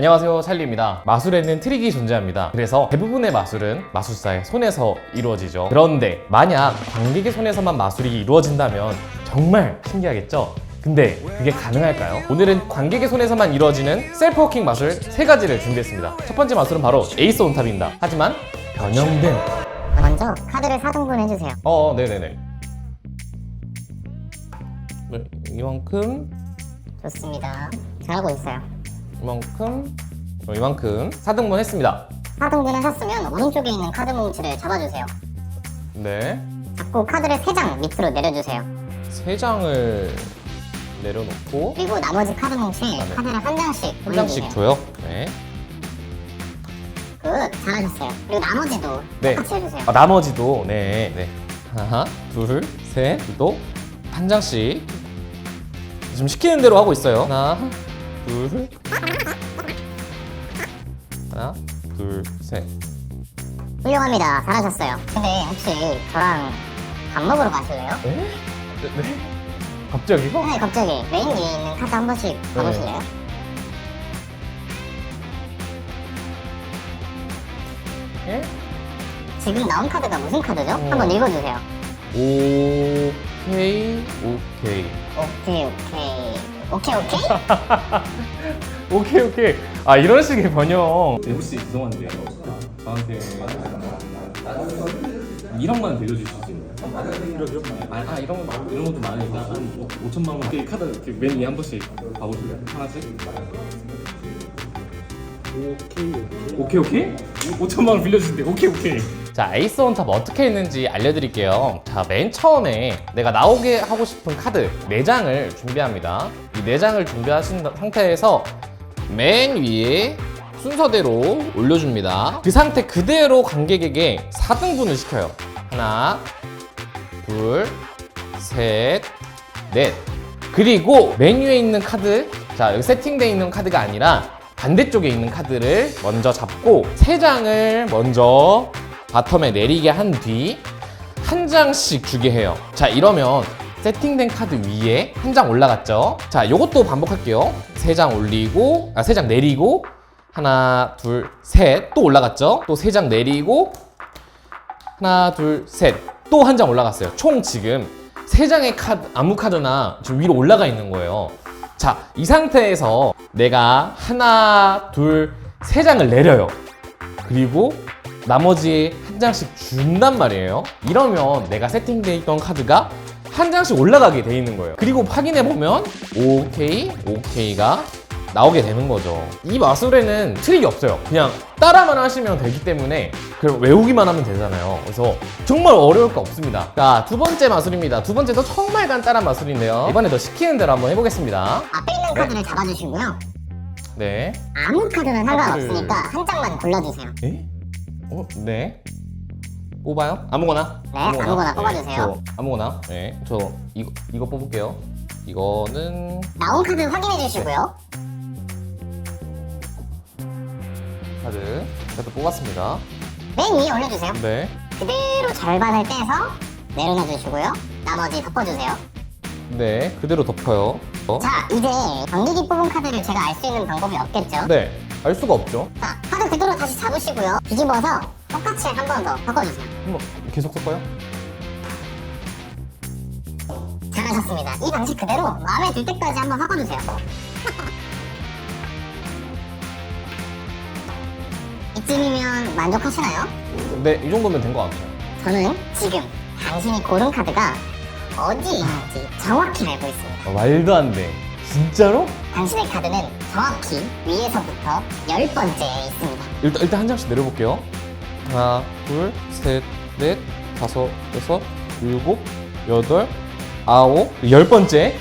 안녕하세요 찰리입니다 마술에는 트릭이 존재합니다 그래서 대부분의 마술은 마술사의 손에서 이루어지죠 그런데 만약 관객의 손에서만 마술이 이루어진다면 정말 신기하겠죠? 근데 그게 가능할까요? 오늘은 관객의 손에서만 이루어지는 셀프워킹 마술 세 가지를 준비했습니다 첫 번째 마술은 바로 에이스 온탑입니다 하지만 변형된 먼저 카드를 4등분 해주세요. 어 네네네 네, 이만큼 좋습니다. 잘하고 있어요. 이만큼 어, 이만큼 4등분 했습니다 4등분 하셨으면 오른쪽에 있는 카드 뭉치를 잡아주세요. 네 잡고 카드를 3장 밑으로 내려주세요. 세 장을 내려놓고 그리고 나머지 카드 뭉치에 아, 네. 카드를 한 장씩 한 장씩 올려주세요. 줘요. 네. 굿, 잘하셨어요. 그리고 나머지도 네. 똑같이 해주세요. 아, 나머지도 네, 네. 하나, 둘, 셋, 또한 장씩 지금 시키는 대로 하고 있어요. 하나, 둘, 하나, 둘, 셋. 훌륭합니다. 잘하셨어요. 근데 혹시 저랑 밥 먹으러 가실래요? 네? 네? 네? 갑자기요? 네, 갑자기 메인 위에 있는 카드 한 번씩 가보실래요? 네? 지금 나온 카드가 무슨 카드죠? 어. 한번 읽어주세요. 오케이, 오케이. 오케이, 오케이. 오케이, 오케이? 오케이, 오케이. 아, 이런 식의 번역. 네, 혹시 죄송한데 저한테 1억만 빌려주실 수 있나요? 아, 아 이런 거 이런 것도 많으니까 한 5천만 원 이렇게 카드 이렇게 맨 위에 한 번씩 봐보실래요? 하나씩 오케이 오케이 오케이 5천만 원 빌려주신대 오케이 오케이 자, 에이스 온탑 어떻게 했는지 알려드릴게요. 자, 맨 처음에 내가 나오게 하고 싶은 카드 4장을 준비합니다. 이 4장을 준비하신 상태에서 맨 위에 순서대로 올려줍니다. 그 상태 그대로 관객에게 4등분을 시켜요. 하나, 둘, 셋, 넷. 그리고 맨 위에 있는 카드, 자, 여기 세팅되어 있는 카드가 아니라 반대쪽에 있는 카드를 먼저 잡고 3장을 먼저 바텀에 내리게 한 뒤 한 장씩 주게 해요. 자, 이러면 세팅된 카드 위에 한 장 올라갔죠? 자, 요것도 반복할게요. 세 장 올리고, 아, 세 장 내리고, 하나, 둘, 셋. 또 올라갔죠? 또 세 장 내리고, 하나, 둘, 셋. 또 한 장 올라갔어요. 총 지금 세 장의 카드, 아무 카드나 지금 위로 올라가 있는 거예요. 자, 이 상태에서 내가 하나, 둘, 세 장을 내려요. 그리고 나머지 한 장씩 준단 말이에요. 이러면 내가 세팅돼 있던 카드가 한 장씩 올라가게 돼 있는 거예요. 그리고 확인해 보면 오케이, 오케이가 나오게 되는 거죠. 이 마술에는 트릭이 없어요. 그냥 따라만 하시면 되기 때문에 그럼 외우기만 하면 되잖아요. 그래서 정말 어려울 거 없습니다. 자, 두 번째 마술입니다. 두 번째도 정말 간단한 마술인데요. 이번에 더 시키는 대로 한번 해보겠습니다. 앞에 있는 카드를 잡아주시고요. 네. 아무 카드는 상관없으니까 한 장만 골라주세요. 에? 어, 네. 뽑아요? 아무거나? 네, 아무거나 뽑아주세요. 저 아무거나. 네. 저 이거 이거 뽑을게요. 이거는 나온 카드 확인해 주시고요. 카드. 제가 뽑았습니다. 맨 위에 올려주세요. 네. 그대로 절반을 떼서 내려놔 주시고요. 나머지 덮어주세요. 네. 그대로 덮어요. 어? 자, 이제 관객이 뽑은 카드를 제가 알 수 있는 방법이 없겠죠? 네. 알 수가 없죠. 자, 카드 그대로 다시 잡으시고요. 뒤집어서 똑같이 한 번더 바꿔주세요. 한번 계속 섞어요. 잘하셨습니다. 이 방식 그대로 마음에 들 때까지 한번 바꿔주세요. 이쯤이면 만족하시나요? 네, 이 정도면 된 것 같아요. 저는 지금 당신이 고른 카드가 어디에 있는지 정확히 알고 있습니다. 어, 말도 안 돼. 진짜로? 당신의 카드는 정확히 위에서부터 열 번째에 있습니다. 일단 일단 한 장씩 내려볼게요. 하나, 둘, 셋, 넷, 다섯, 여섯, 일곱, 여덟, 아홉, 열 번째.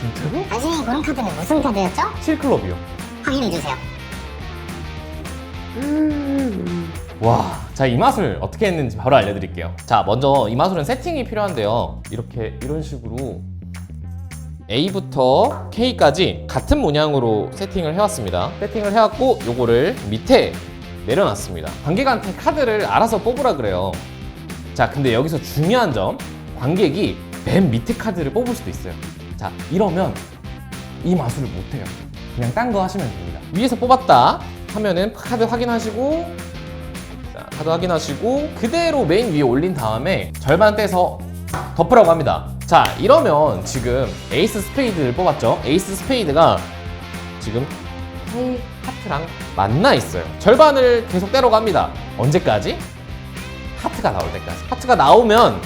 진짜로? 당신이 고른 카드는 무슨 카드였죠? 7클럽이요. 확인해 주세요. 와, 자, 이 맛을 어떻게 했는지 바로 알려드릴게요. 자, 먼저 이 마술은 세팅이 필요한데요. 이렇게, 이런 식으로 A부터 K까지 같은 문양으로 세팅을 해왔습니다. 세팅을 해왔고, 요거를 밑에 내려놨습니다. 관객한테 카드를 알아서 뽑으라 그래요. 자, 근데 여기서 중요한 점, 관객이 맨 밑에 카드를 뽑을 수도 있어요. 자, 이러면 이 마술을 못해요. 그냥 딴 거 하시면 됩니다. 위에서 뽑았다 하면은 카드 확인하시고 자, 카드 확인하시고 그대로 메인 위에 올린 다음에 절반 떼서 덮으라고 합니다. 자, 이러면 지금 에이스 스페이드를 뽑았죠? 에이스 스페이드가 지금 하트랑 만나 있어요. 절반을 계속 떼러 갑니다. 언제까지? 하트가 나올 때까지. 하트가 나오면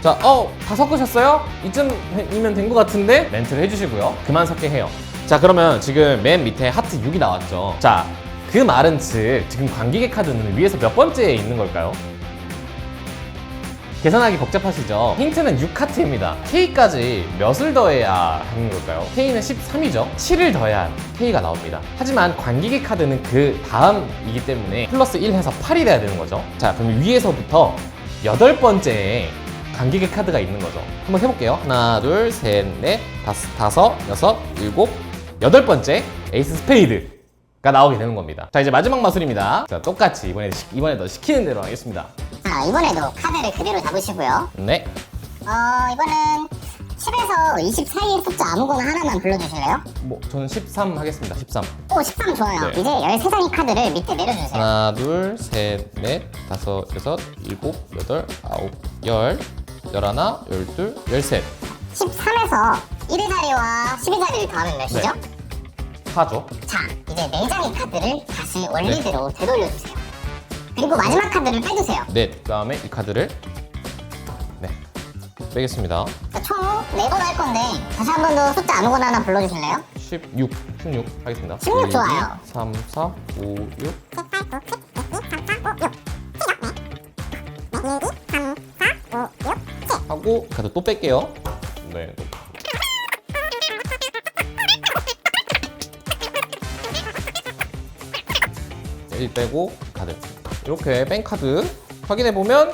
자, 어, 다 섞으셨어요? 이쯤이면 된 것 같은데? 멘트를 해주시고요. 그만 섞게 해요. 자, 그러면 지금 맨 밑에 하트 6이 나왔죠. 자, 그 말은 즉, 지금 관객의 카드는 위에서 몇 번째에 있는 걸까요? 계산하기 복잡하시죠? 힌트는 6카트입니다. K까지 몇을 더해야 하는 걸까요? K는 13이죠? 7을 더해야 K가 나옵니다. 하지만 관객의 카드는 그 다음이기 때문에 플러스 1 해서 8이 돼야 되는 거죠. 자, 그럼 위에서부터 여덟 번째에 관객의 카드가 있는 거죠. 한번 해볼게요. 하나, 둘, 셋, 넷, 다섯, 다섯, 여섯, 일곱, 여덟 번째 에이스 스페이드 가 나오게 되는 겁니다. 자, 이제 마지막 마술입니다. 자, 똑같이 이번에 이번에도 시키는 대로 하겠습니다. 자, 이번에도 카드를 그대로 잡으시고요. 네. 어, 이번엔 10에서 20 사이의 숫자 아무거나 하나만 불러주실래요? 뭐 저는 13 하겠습니다. 13. 오, 13 좋아요. 네. 이제 13장의 카드를 밑에 내려주세요. 하나, 둘, 셋, 넷, 다섯, 여섯, 일곱, 여덟, 아홉, 열, 열하나, 열둘, 열셋. 13에서 1의 자리와 10의 자리를 더하면 몇이죠? 네. 하죠. 자, 이제 4장의 카드를 다시 원리대로 되돌려주세요. 그리고 마지막 카드를 빼주세요. 네. 그다음에 이 카드를 네 빼겠습니다. 자, 총 4번 할 건데 다시 한 번 더 숫자 아무거나 하나 불러주실래요? 16, 16 하겠습니다. 16 좋아요. 3, 4, 5, 6. 하고 카드 또 뺄게요. 네. 네, 1 빼고 카드. 이렇게 뺀 카드 확인해 보면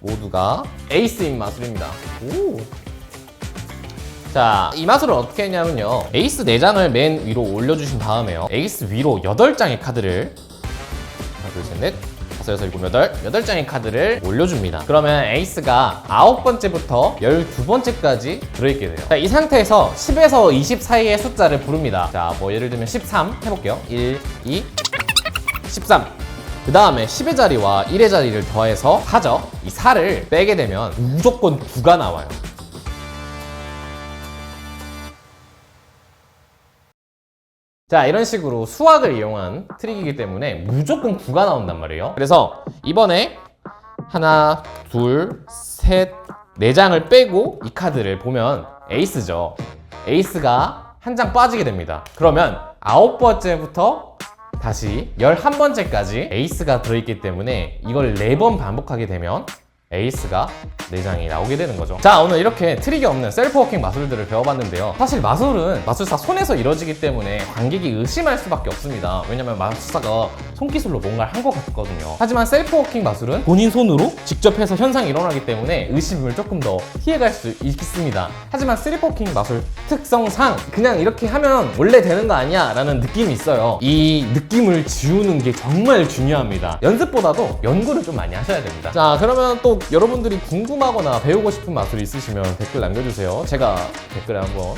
모두가 에이스인 마술입니다. 오. 자, 이 마술을 어떻게 했냐면요. 에이스 4장을 맨 위로 올려주신 다음에요. 에이스 위로 8장의 카드를 하나, 둘, 셋, 넷, 다섯, 여섯, 일곱, 여덟, 여덟 장의 카드를 올려줍니다. 그러면 에이스가 아홉 번째부터 열두 번째까지 들어있게 돼요. 자, 이 상태에서 10에서 20 사이의 숫자를 부릅니다. 자, 뭐 예를 들면 13 해볼게요. 1, 2, 13. 그 다음에 10의 자리와 1의 자리를 더해서 하죠. 이 4를 빼게 되면 무조건 9가 나와요. 자 이런 식으로 수학을 이용한 트릭이기 때문에 무조건 9가 나온단 말이에요 그래서 이번에 하나 둘셋네 장을 빼고 이 카드를 보면 에이스죠 에이스가 한 장 빠지게 됩니다 그러면 아홉 번째부터 다시 11번째까지 에이스가 들어있기 때문에 이걸 4번 반복하게 되면 에이스가 4장이 나오게 되는 거죠. 자, 오늘 이렇게 트릭이 없는 셀프 워킹 마술들을 배워봤는데요. 사실 마술은 마술사 손에서 이루어지기 때문에 관객이 의심할 수밖에 없습니다. 왜냐면 마술사가 손기술로 뭔가를 한 것 같거든요. 하지만 셀프 워킹 마술은 본인 손으로 직접 해서 현상이 일어나기 때문에 의심을 조금 더 피해갈 수 있습니다. 하지만 셀프 워킹 마술 특성상 그냥 이렇게 하면 원래 되는 거 아니야? 라는 느낌이 있어요. 이 느낌을 지우는 게 정말 중요합니다. 연습보다도 연구를 좀 많이 하셔야 됩니다. 자, 그러면 또 여러분들이 궁금하거나 배우고 싶은 마술이 있으시면 댓글 남겨주세요. 제가 댓글에 한번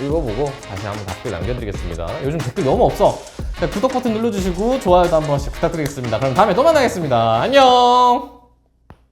읽어보고 다시 한번 답글 남겨드리겠습니다. 요즘 댓글 너무 없어. 자, 구독 버튼 눌러주시고 좋아요도 한 번씩 부탁드리겠습니다. 그럼 다음에 또 만나겠습니다. 안녕!